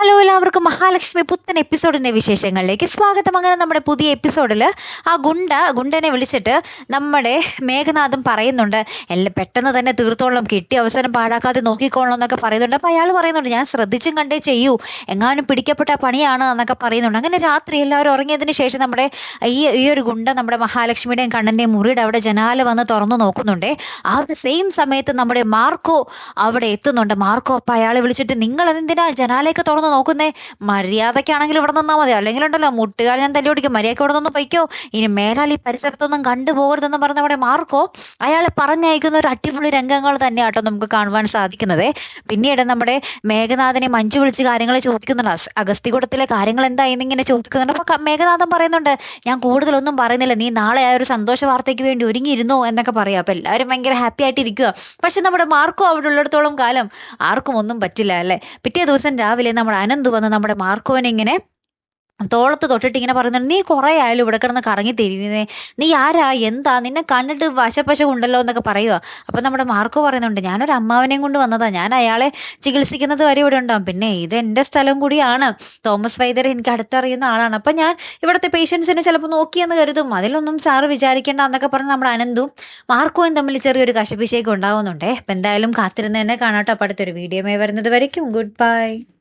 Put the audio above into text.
Hello എല്ലാവർക്കും മഹാലക്ഷ്മി പുത്തൻ എപ്പിസോഡിന്റെ വിശേഷങ്ങളിലേക്ക് സ്വാഗതം. അങ്ങനെ നമ്മുടെ പുതിയ എപ്പിസോഡിൽ ആ ഗുണ്ട ഗുണ്ടനെ വിളിച്ചിട്ട് നമ്മുടെ മേഘനാഥം പറയുന്നുണ്ട് എല്ലാം പെട്ടെന്ന് തന്നെ തീർത്തോളം കിട്ടി അവസരം പാഴാക്കാതെ നോക്കിക്കോളണം എന്നൊക്കെ പറയുന്നുണ്ട്. അപ്പോൾ അയാൾ പറയുന്നുണ്ട് ഞാൻ ശ്രദ്ധിച്ചും കണ്ടേ ചെയ്യൂ എങ്ങാനും പിടിക്കപ്പെട്ട പണിയാണ് എന്നൊക്കെ പറയുന്നുണ്ട്. അങ്ങനെ രാത്രി എല്ലാവരും ഉറങ്ങിയതിന് ശേഷം നമ്മുടെ ഈ ഈ ഒരു ഗുണ്ട നമ്മുടെ മഹാലക്ഷ്മിയുടെയും കണ്ണന്റെയും മുറിയുടെ അവിടെ ജനാല വന്ന് തുറന്നു നോക്കുന്നുണ്ട്. ആ ഒരു സെയിം സമയത്ത് നമ്മുടെ മാർക്കോ അവിടെ എത്തുന്നുണ്ട്. മാർക്കോ അപ്പം അയാളെ വിളിച്ചിട്ട് നിങ്ങൾ എന്തിനാ ജനാലയൊക്കെ തുറന്ന് നോക്കുന്നേ. മര്യാദയ്ക്കാണെങ്കിൽ ഇവിടെ നിന്നാൽ മതി. അല്ലെങ്കിൽ ഉണ്ടല്ലോ മുട്ടുകാൽ ഞാൻ തല്ലി ഓടിക്കും. മര്യാദയ്ക്ക് ഇവിടെ നിന്ന് പൊയ്ക്കോ. ഇനി മേലാൽ ഈ പരിസരത്തൊന്നും കണ്ടുപോകരുതെന്ന് പറഞ്ഞ അവിടെ മാർക്കോ. അയാളെ പറഞ്ഞയക്കുന്ന ഒരു അടിപൊളി രംഗങ്ങൾ തന്നെയാട്ടോ നമുക്ക് കാണുവാൻ സാധിക്കുന്നത്. പിന്നീട് നമ്മുടെ മേഘനാഥനെ മഞ്ജു വിളിച്ച് കാര്യങ്ങൾ ചോദിക്കുന്നുണ്ട്. അഗസ്തികൂടത്തിലെ കാര്യങ്ങൾ എന്തായി ഇങ്ങനെ ചോദിക്കുന്നുണ്ട്. അപ്പൊ മേഘനാഥൻ പറയുന്നുണ്ട് ഞാൻ കൂടുതലൊന്നും പറയുന്നില്ല. നീ നാളെ ആ ഒരു സന്തോഷ വാർത്തയ്ക്ക് വേണ്ടി ഒരുങ്ങിയിരുന്നോ? എന്നൊക്കെ പറയാം. അപ്പൊ എല്ലാവരും ഭയങ്കര ഹാപ്പി ആയിട്ടിരിക്കുക പക്ഷെ നമ്മുടെ മാർക്കോ അവിടെ ഉള്ളിടത്തോളം കാലം ആർക്കും ഒന്നും പറ്റില്ല അല്ലേ? പിറ്റേ ദിവസം രാവിലെ നമ്മുടെ അനന്ത് വന്ന് നമ്മുടെ മാർക്കോനെ ഇങ്ങനെ തോളത്ത് തൊട്ടിട്ട് ഇങ്ങനെ പറയുന്നുണ്ട് നീ കുറേ ആയാലും ഇവിടെ കിടന്ന് കറങ്ങി തിരിഞ്ഞേ നീ ആരാ? എന്താ? നിന്നെ കണ്ടിട്ട് വശപ്പശ ഉണ്ടല്ലോ എന്നൊക്കെ പറയുക അപ്പം നമ്മുടെ മാർക്കോ പറയുന്നുണ്ട് ഞാനൊരു അമ്മാവനെയും കൊണ്ട് വന്നതാ. ഞാൻ അയാളെ ചികിത്സിക്കുന്നത് വരെ ഇവിടെ ഉണ്ടാവും പിന്നെ ഇത് എന്റെ സ്ഥലം കൂടിയാണ്. തോമസ് വൈദ്യർ എനിക്ക് അടുത്തറിയുന്ന ആളാണ്. അപ്പം ഞാൻ ഇവിടുത്തെ പേഷ്യൻസിനെ ചിലപ്പോൾ നോക്കിയെന്ന് കരുതും. അതിലൊന്നും സാറ് വിചാരിക്കേണ്ട എന്നൊക്കെ പറഞ്ഞ് നമ്മുടെ അനന്തും മാർക്കോയും തമ്മിൽ ചെറിയൊരു കശപിശേക്ക് ഉണ്ടാവുന്നുണ്ടേ. അപ്പം എന്തായാലും കാത്തിരുന്ന് തന്നെ കാണാട്ടോ. അടുത്തൊരു വീഡിയോ വരുന്നത് വരയ്ക്കും. Good bye.